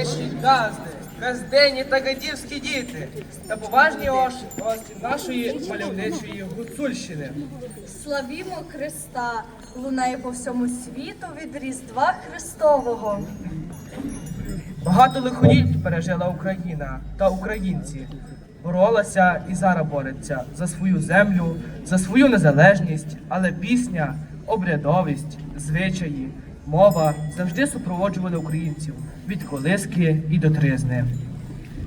Вельмишні газди, газдені та гадівські діти та поважні гості нашої мальовничої Гуцульщини. Славімо Христа, лунає по всьому світу від Різдва Христового. Багато лихоліть пережила Україна та українці. Боролася і зараз бореться за свою землю, за свою незалежність, але пісня, обрядовість, звичаї, мова завжди супроводжували українців від колиски і до тризни.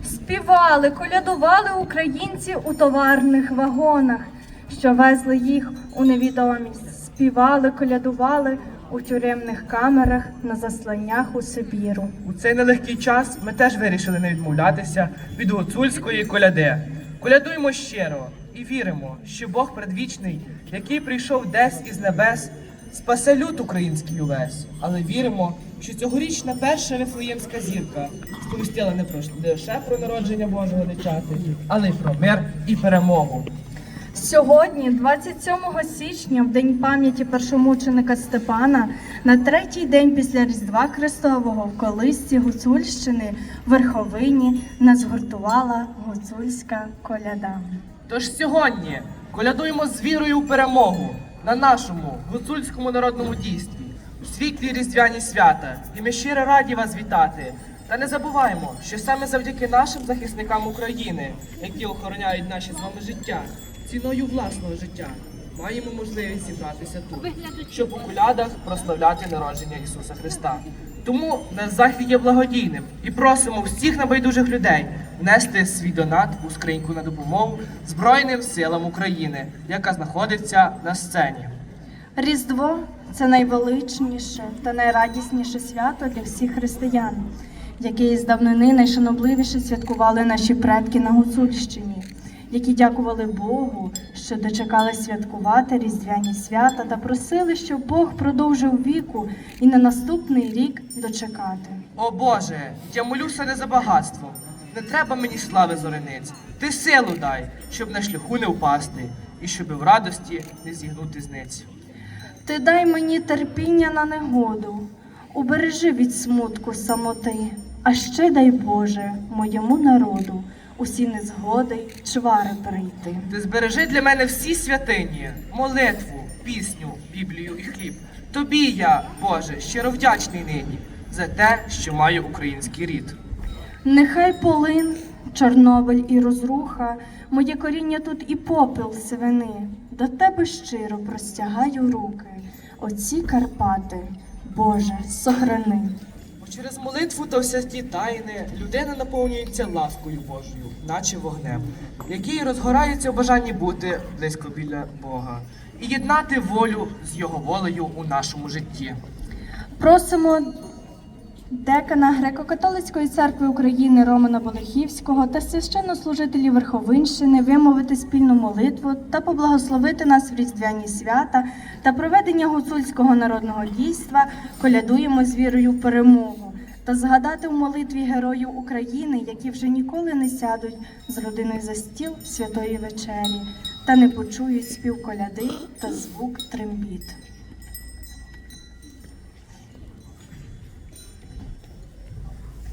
Співали, колядували українці у товарних вагонах, що везли їх у невідомість. Співали, колядували у тюремних камерах на засланнях у Сибіру. У цей нелегкий час ми теж вирішили не відмовлятися від гуцульської коляди. Колядуємо щиро і віримо, що Бог предвічний, який прийшов десь із небес, спасе люд український увесь. Але віримо, що цьогорічна перша вифлеємська зірка сповістила не про не лише про народження Божого дитяти, але й про мир і перемогу. Сьогодні, 27 січня, в день пам'яті першомученика Степана, на третій день після Різдва Христового в колисці Гуцульщини в Верховині нас гуртувала гуцульська коляда. Тож сьогодні колядуємо з вірою у перемогу на нашому гуцульському народному дійстві, світлі різдвяні свята, і ми щиро раді вас вітати. Та не забуваємо, що саме завдяки нашим захисникам України, які охороняють наші з вами життя, ціною власного життя, маємо можливість зібратися тут, щоб у колядах прославляти народження Ісуса Христа. Тому наш захід є благодійним і просимо всіх небайдужих людей внести свій донат у скриньку на допомогу Збройним силам України, яка знаходиться на сцені. Різдво це найвеличніше та найрадісніше свято для всіх християн, яке із давнини найшанобливіше святкували наші предки на Гуцульщині, які дякували Богу, що дочекали святкувати різдвяні свята та просили, щоб Бог продовжив віку і на наступний рік дочекати. О Боже, я молюся не за багатство. Не треба мені слави зорениць. Ти силу дай, щоб на шляху не впасти, і щоб в радості не зігнути зниць. Ти дай мені терпіння на негоду, убережи від смутку самоти, а ще дай Боже моєму народу усі незгоди чвари перейти. Ти збережи для мене всі святині, молитву, пісню, Біблію і хліб. Тобі я, Боже, щиро вдячний нині за те, що маю український рід. Нехай полин, Чорнобиль і розруха, моє коріння тут і попіл сивини. До тебе щиро простягаю руки, оці Карпати, Боже, сохрани. Бо через молитву та всякі тайни людина наповнюється ласкою Божою, наче вогнем, який розгорається в бажанні бути близько біля Бога і єднати волю з його волею у нашому житті. Просимо декана Греко-католицької церкви України Романа Болехівського та священнослужителів Верховинщини вимовити спільну молитву та поблагословити нас в різдвяні свята та проведення гуцульського народного дійства колядуємо з вірою в перемогу та згадати в молитві героїв України, які вже ніколи не сядуть з родиною за стіл святої вечері та не почують спів коляди та звук трембіт.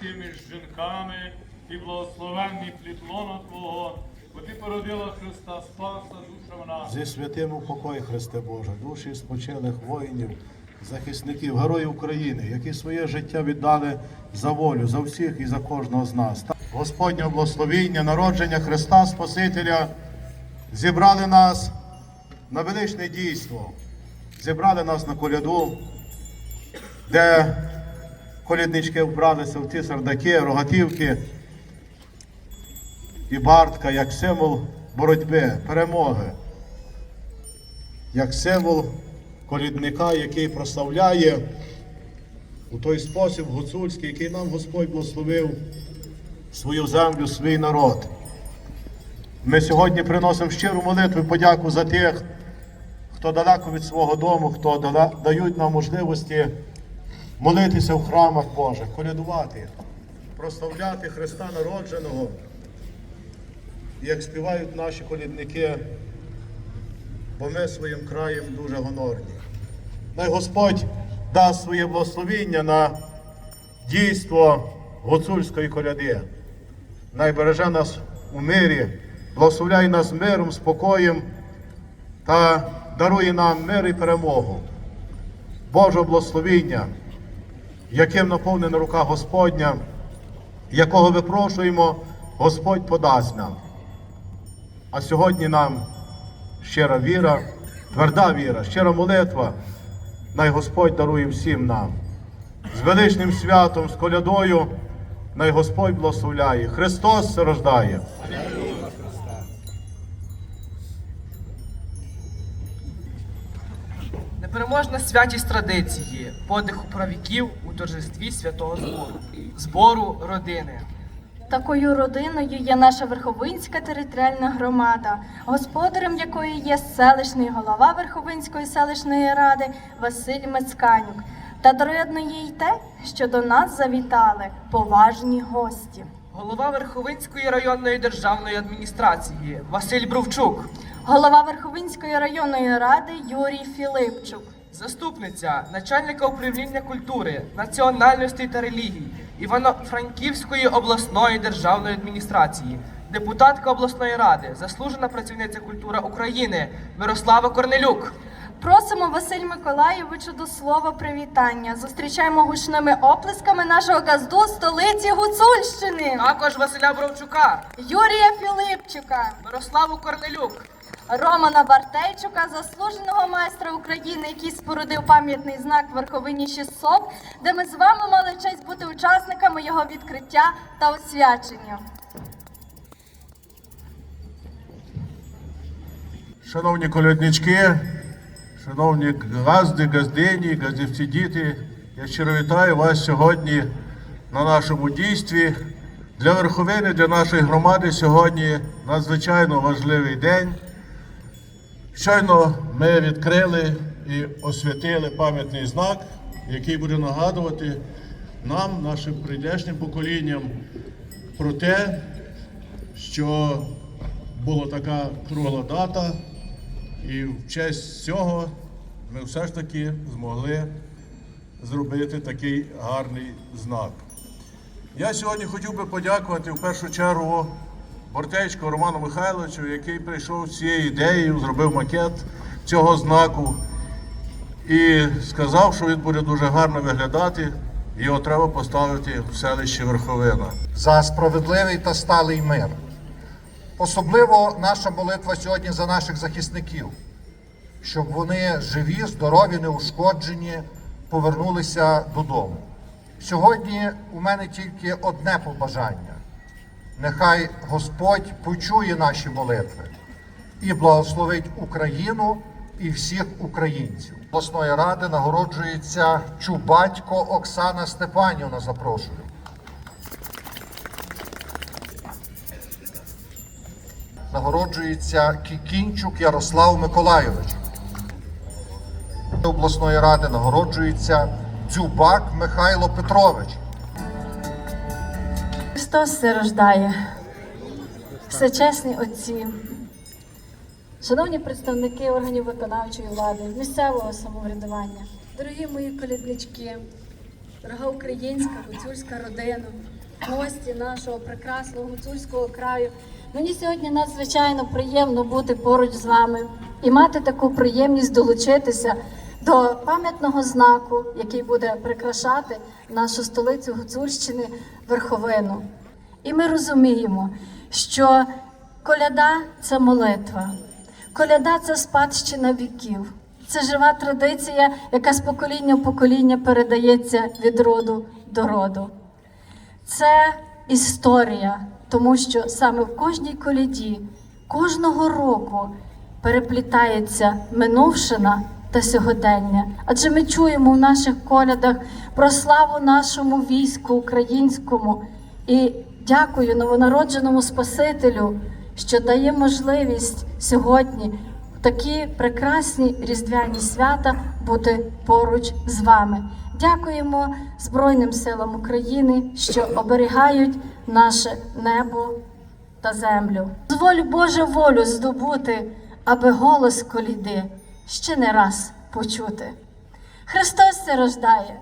Ти між жінками і благословенний плід лона Твого, бо ти породила Христа Спаса, душа наша. Зі святим у покої, Христе Боже, душі спочилих воїнів, захисників, героїв України, які своє життя віддали за волю, за всіх і за кожного з нас. Господнє благословіння, народження Христа Спасителя зібрали нас на величне дійство, зібрали нас на коляду, де коляднички вбралися в ці сардаки, рогатівки і бартка як символ боротьби, перемоги, як символ колідника, який прославляє у той спосіб гуцульський, який нам Господь благословив свою землю, свій народ. Ми сьогодні приносимо щиру молитву і подяку за тих, хто далеко від свого дому, хто дають нам можливості молитися в храмах Божих, колядувати, прославляти Христа народженого. Як співають наші колідники, бо ми своїм краєм дуже гонорні. Най Господь дасть своє благословіння на дійство гуцульської коляди. Най береже нас у мирі, благословляє нас миром, спокоєм та дарує нам мир і перемогу. Божого благословіння, яким наповнена рука Господня, якого випрошуємо, Господь подасть нам. А сьогодні нам щира віра, тверда віра, щира молитва, най Господь дарує всім нам. З величним святом, з колядою, най Господь благословляє. Христос рождає. Непереможна святість традиції, подиху правіків у торжестві святого збору, збору родини. Такою родиною є наша Верховинська територіальна громада, господарем якої є селищний голова Верховинської селищної ради Василь Мецканюк. Та дорядно їй те, що до нас завітали поважні гості. Голова Верховинської районної державної адміністрації Василь Бровчук, Голова Верховинської районної ради Юрій Філипчук. заступниця начальника управління культури, національностей та релігій Івано-Франківської обласної державної адміністрації, депутатка обласної ради, заслужена працівниця культури України Мирослава Корнелюк. Просимо Василь Миколайовичу до слова привітання. Зустрічаємо гучними оплесками нашого газду столиці Гуцульщини Також Василя Бровчука, Юрія Філипчука. Мирославу Корнелюк. Романа Бартейчука, заслуженого майстра України, який спорудив пам'ятний знак Верховині 600, де ми з вами мали честь бути учасниками його відкриття та освячення. Шановні коляднички, шановні газди, газдині, газдівці діти, я щиро вітаю вас сьогодні на нашому дійстві. Для верховини, для нашої громади сьогодні надзвичайно важливий день. Щойно ми відкрили і освятили пам'ятний знак, який буде нагадувати нам, нашим прийдешнім поколінням, про те, що була така кругла дата, і в честь цього ми все ж таки змогли зробити такий гарний знак. Я сьогодні хотів би подякувати в першу чергу Бортечку Роману Михайловичу, який прийшов з цією ідеєю, зробив макет цього знаку і сказав, що він буде дуже гарно виглядати. Його треба поставити в селищі Верховина. за справедливий та сталий мир. Особливо наша молитва сьогодні за наших захисників, щоб вони живі, здорові, неушкоджені, повернулися додому. Сьогодні у мене тільки одне побажання. Нехай Господь почує наші молитви і благословить Україну і всіх українців. Обласної ради нагороджується Чубатько Оксана Степанівна. Запрошую. Нагороджується Кікінчук Ярослав Миколайович. Обласної ради нагороджується Дзюбак Михайло Петрович. Христос се рождає. Всечесні отці, Шановні представники органів виконавчої влади, місцевого самоврядування, дорогі мої коліднички, дорога українська гуцульська родина, гості нашого прекрасного гуцульського краю. Мені сьогодні надзвичайно приємно бути поруч з вами і мати таку приємність долучитися до пам'ятного знаку, який буде прикрашати нашу столицю Гуцульщини Верховину. І ми розуміємо, що коляда це молитва. Коляда це спадщина віків. Це жива традиція, яка з покоління в покоління передається від роду до роду. Це історія, тому що саме в кожній коляді кожного року переплітається минувшина та сьогодення. Адже ми чуємо в наших колядах про славу нашому війську українському і дякую новонародженому Спасителю, що дає можливість сьогодні в такі прекрасні різдвяні свята бути поруч з вами. Дякуємо Збройним силам України, що оберігають наше небо та землю. Дозволь Боже волю здобути, аби голос коліди ще не раз почути. Христос це рождає.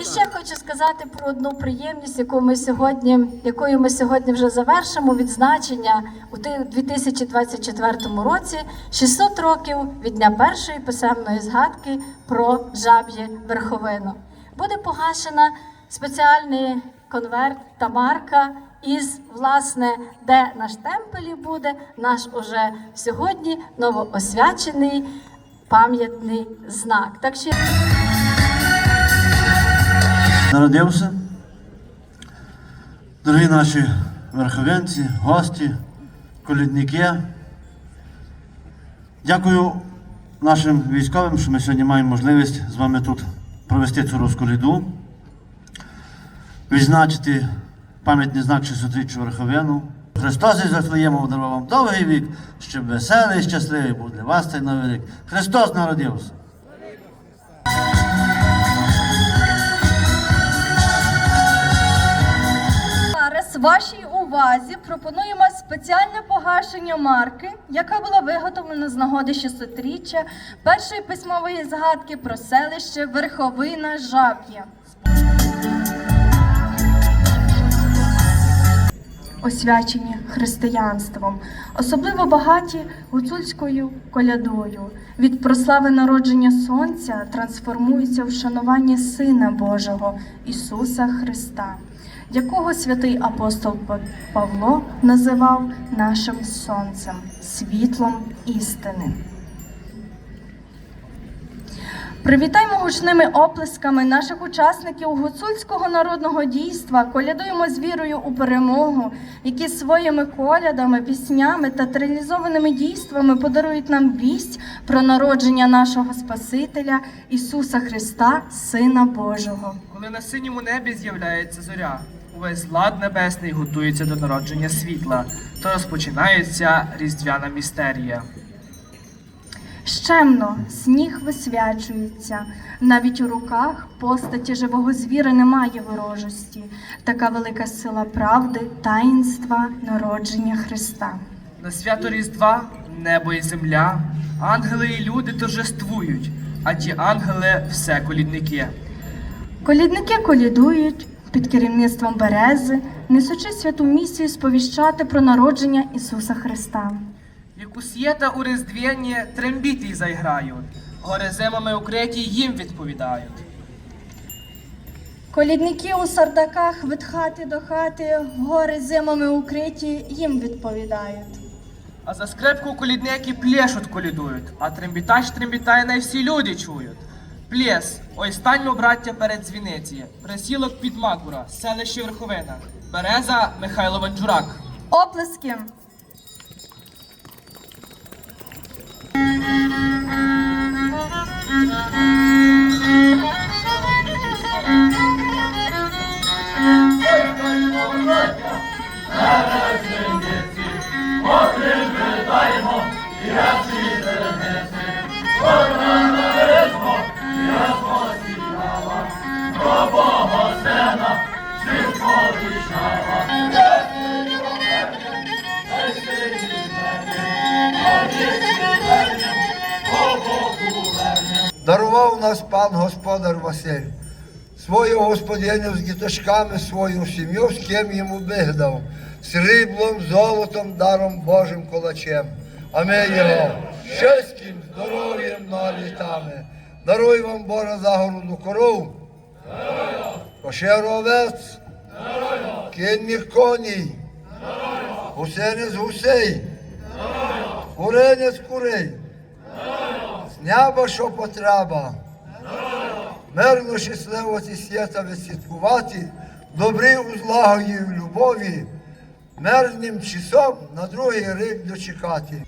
І ще хочу сказати про одну приємність, яку ми сьогодні, якою ми сьогодні вже завершимо відзначення у ти- 2024 році 600 років від дня першої писемної згадки про жаб'є верховину. Буде погашена спеціальний конверт та марка із власне, де наш темпелі буде наш уже сьогодні новоосвячений пам'ятний знак. Так що народився. Дорогі наші верховенці, гості, колідники. Дякую нашим військовим, що ми сьогодні маємо можливість з вами тут провести цю розколіду, відзначити пам'ятний знак 600-річчя верховину. Христос із Вифлеємом дарував вам довгий вік, щоб веселий і щасливий був для вас цей новий рік. Христос народився! Вашій увазі пропонуємо спеціальне погашення марки, яка була виготовлена з нагоди 600-річчя першої письмової згадки про селище Верховина Жаб'є. Освячені християнством, особливо багаті гуцульською колядою. Від прослави народження Сонця трансформуються в шанування Сина Божого Ісуса Христа, якого святий апостол Па- Павло називав нашим сонцем, світлом істини. Привітаймо гучними оплесками наших учасників гуцульського народного дійства. Колядуємо з вірою у перемогу, які своїми колядами, піснями та реалізованими дійствами подарують нам вість про народження нашого Спасителя Ісуса Христа, Сина Божого. Коли на синьому небі з'являється зоря, увесь лад небесний готується до народження світла, то розпочинається різдвяна містерія. Щемно сніг висвячується, навіть у руках постаті живого звіра немає ворожості. Така велика сила правди, таїнства, народження Христа. На свято Різдва небо і земля, ангели і люди торжествують, а ті ангели все колідники. Колідники колідують під керівництвом Берези, несучи святу місію сповіщати про народження Ісуса Христа. Як у свята у різдвяні трембіти зайграють, гори зимами укриті їм відповідають. Колідники у сардаках від хати до хати, гори зимами укриті, їм відповідають. А за скрипку колідники плешуть колідують, а трембітач трембітає на всі люди чують. Плес, ой станьмо, браття, перед дзвіниці, присілок під Макура, селище Верховина, Береза Михайло Ванчурак. Оплески! Amen. Нас пан господар Василь. Свою господиню з діточками, свою сім'ю, з ким йому вигдав, сріблом, золотом, даром Божим колачем. А ми його щастям, здоров'ям на літами. Даруй вам Божа загороду коров. Овець, кінних коней, з гусей, курени з курей. З неба, що потреба. Мирно щасливо ці свята відсвяткувати, добрі у злагоді і в любові, мирним часом на другий рік дочекати.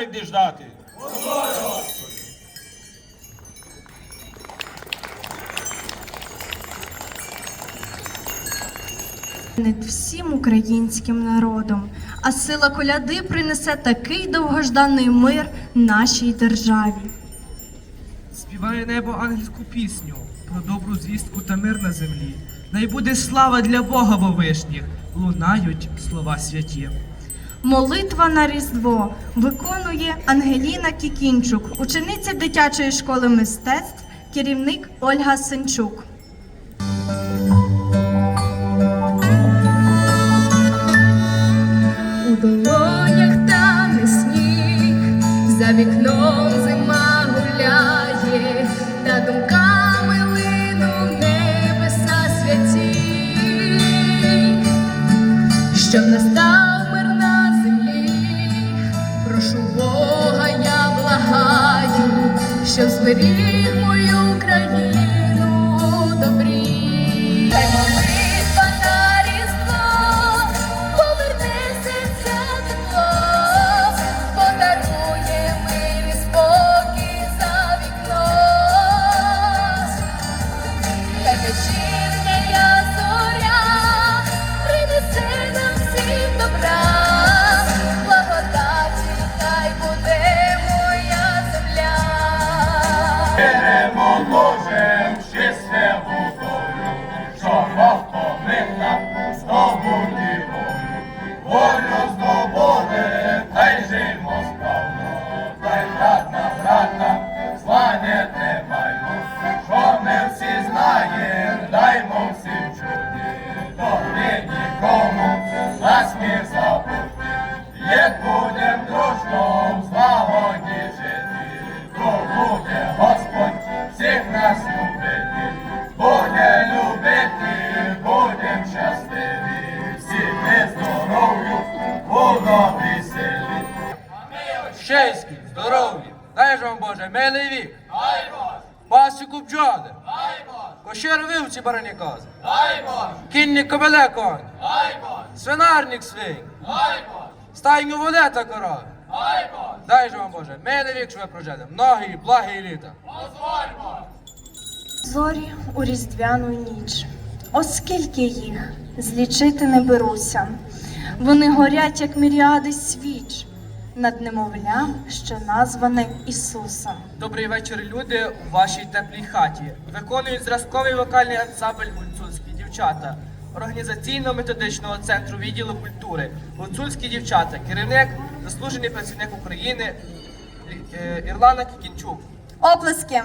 Нарик діждати. над всім українським народом, а сила коляди принесе такий довгожданий мир нашій державі. Співає небо ангельську пісню про добру звістку та мир на землі. Най буде слава для Бога вовишніх, лунають слова святі. Молитва на Різдво виконує Ангеліна Кікінчук, учениця дитячої школи мистецтв, керівник Ольга Сенчук. Барані кози. Кінні кобеле конь. Свинарник свинь. Стайню волета корови. Дай Боже. Дай ж вам Боже, милий вік, що ви прожили. Многі, благі літа. Зорі у різдвяну ніч. Оскільки їх злічити не беруся. Вони горять, як міріади свіч над немовлям, що назване Ісусом. Добрий вечір, люди, у вашій теплій хаті. Виконують зразковий вокальний ансамбль гуцульські дівчата. Організаційно-методичного центру відділу культури. Гуцульські дівчата, керівник, заслужений працівник України е, Ірлана Кікінчук. Оплески!